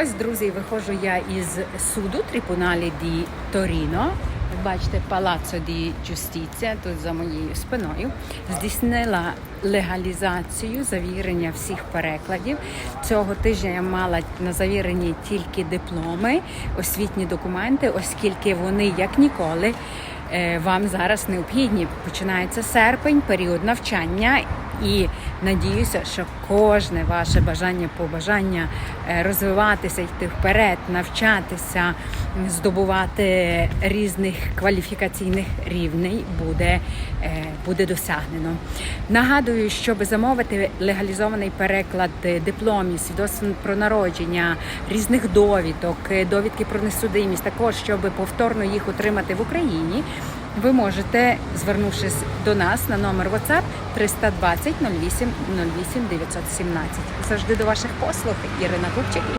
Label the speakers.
Speaker 1: Ось, друзі, виходжу я із суду Трибуналі ді Торіно. Бачите, Палацо ді Джустиція тут за моєю спиною. Здійснила легалізацію завірення всіх перекладів. Цього тижня я мала на завіренні тільки дипломи, освітні документи, оскільки вони як ніколи е, вам зараз необхідні. Починається серпень, період навчання. І надіюся, що кожне ваше бажання, побажання е, розвиватися, йти вперед, навчатися, здобувати різних кваліфікаційних рівней буде, е, буде досягнено. Нагадую, щоб замовити легалізований переклад дипломів, свідоцтв про народження, різних довідок, е, довідки про несудимість, також щоб повторно їх отримати в Україні. Ви можете, звернувшись до нас на номер WhatsApp 320 08 08 917. Завжди до ваших послуг. Ірина Купчик.